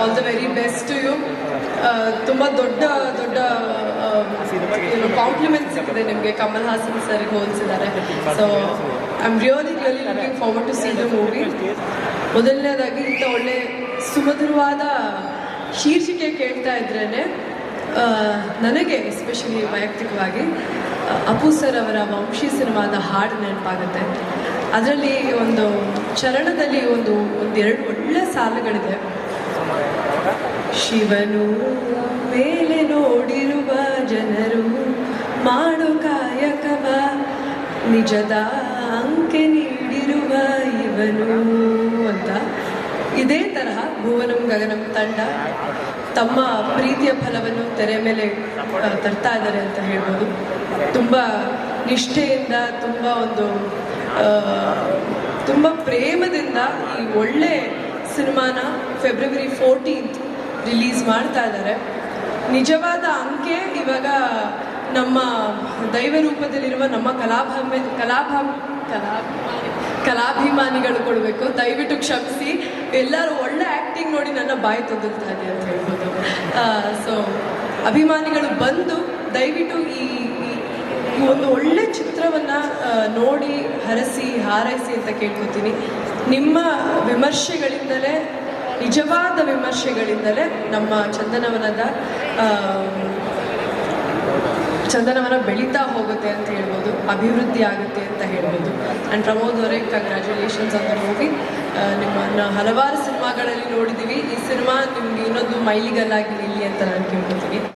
All the very best you ತುಂಬ ದೊಡ್ಡ ದೊಡ್ಡ ಏನು ಕಾಂಪ್ಲಿಮೆಂಟ್ ಸಿಕ್ಕಿದೆ ನಿಮಗೆ. Kamal Haasan sir ಹೋಲಿಸಿದ್ದಾರೆ. So I am really really looking forward to see the movie ಮೊದಲನೇದಾಗಿ ಇಂಥ ಒಳ್ಳೆ ಸುಮಧುರವಾದ ಶೀರ್ಷಿಕೆ ಕೇಳ್ತಾ ಇದ್ರೇ ನನಗೆ ಎಸ್ಪೆಷಲಿ ವೈಯಕ್ತಿಕವಾಗಿ, ಅಪು ಸರ್ ಅವರ ವಂಶಿ ಸಿನಿಮಾದ ಹಾಡು ನೆನಪಾಗುತ್ತೆ. ಅದರಲ್ಲಿ ಒಂದು ಚರಣದಲ್ಲಿ ಒಂದು, ಒಂದೆರಡು ಒಳ್ಳೆ ಸಾಲುಗಳಿದೆ. ಶಿವನು ಮೇಲೆ ನೋಡಿರುವ ಜನರು ಮಾಡು ಕಾಯಕವ, ನಿಜದ ಅಂಕೆ ನೀಡಿರುವ ಇವನು ಅಂತ. ಇದೇ ತರಹ ಭುವನಂ ಗಗನಂ ತಂಡ ತಮ್ಮ ಪ್ರೀತಿಯ ಫಲವನ್ನು ತೆರೆ ಮೇಲೆ ತರ್ತಾ ಇದ್ದಾರೆ ಅಂತ ಹೇಳ್ಬೋದು. ತುಂಬ ನಿಷ್ಠೆಯಿಂದ, ತುಂಬ ಒಂದು ತುಂಬ ಪ್ರೇಮದಿಂದ ಈ ಒಳ್ಳೆ ಸಿನಿಮಾನ ಫೆಬ್ರವರಿ ಫೋರ್ಟೀನ್ತ್ ರಿಲೀಸ್ ಮಾಡ್ತಾ ಇದ್ದಾರೆ. ನಿಜವಾದ ಅಂಕೆ ಇವಾಗ ನಮ್ಮ ದೈವ ರೂಪದಲ್ಲಿರುವ ನಮ್ಮ ಕಲಾಭಾಮ ಕಲಾಭಾಮ ಕಲಾಭಿಮಾನಿ ಕಲಾಭಿಮಾನಿಗಳು ಕೊಡಬೇಕು. ದಯವಿಟ್ಟು ಕ್ಷಮಿಸಿ. ಎಲ್ಲರೂ ಒಳ್ಳೆ ಆ್ಯಕ್ಟಿಂಗ್ ನೋಡಿ ನನ್ನ ಬಾಯಿ ತೊದಲ್ತಾ ಇದೆ ಅಂತ ಹೇಳ್ಬೋದು. ಸೊ ಅಭಿಮಾನಿಗಳು ಬಂದು ದಯವಿಟ್ಟು ಈ- ಈ ಒಂದು ಒಳ್ಳೆ ಚಿತ್ರವನ್ನು ನೋಡಿ, ಹರಸಿ, ಹಾರೈಸಿ ಅಂತ ಕೇಳ್ಕೊತೀನಿ. ನಿಮ್ಮ ವಿಮರ್ಶೆಗಳಿಂದಲೇ ನಿಜವಾದ ವಿಮರ್ಶೆಗಳಿಂದಲೇ ನಮ್ಮ ಚಂದನವನದ ಚಂದನವನ ಬೆಳೀತಾ ಹೋಗುತ್ತೆ ಅಂತ ಹೇಳ್ಬೋದು, ಅಭಿವೃದ್ಧಿ ಆಗುತ್ತೆ ಅಂತ ಹೇಳ್ಬೋದು. ಆ್ಯಂಡ್ ಪ್ರಮೋದ್ ಅವರೇ ಕಂಗ್ರ್ಯಾಚುಲೇಷನ್ಸ್ ಅಂತ ಮೂವಿ ನಿಮ್ಮನ್ನು ಹಲವಾರು ಸಿನಿಮಾಗಳಲ್ಲಿ ನೋಡಿದ್ದೀವಿ ಈ ಸಿನಿಮಾ ನಿಮ್ಗೆ ಇನ್ನೊಂದು ಮೈಲಿಗಲ್ಲಾಗಿ ಇಲ್ಲಿ ಅಂತ ನಾನು ಕೇಳ್ಕೊತೀನಿ.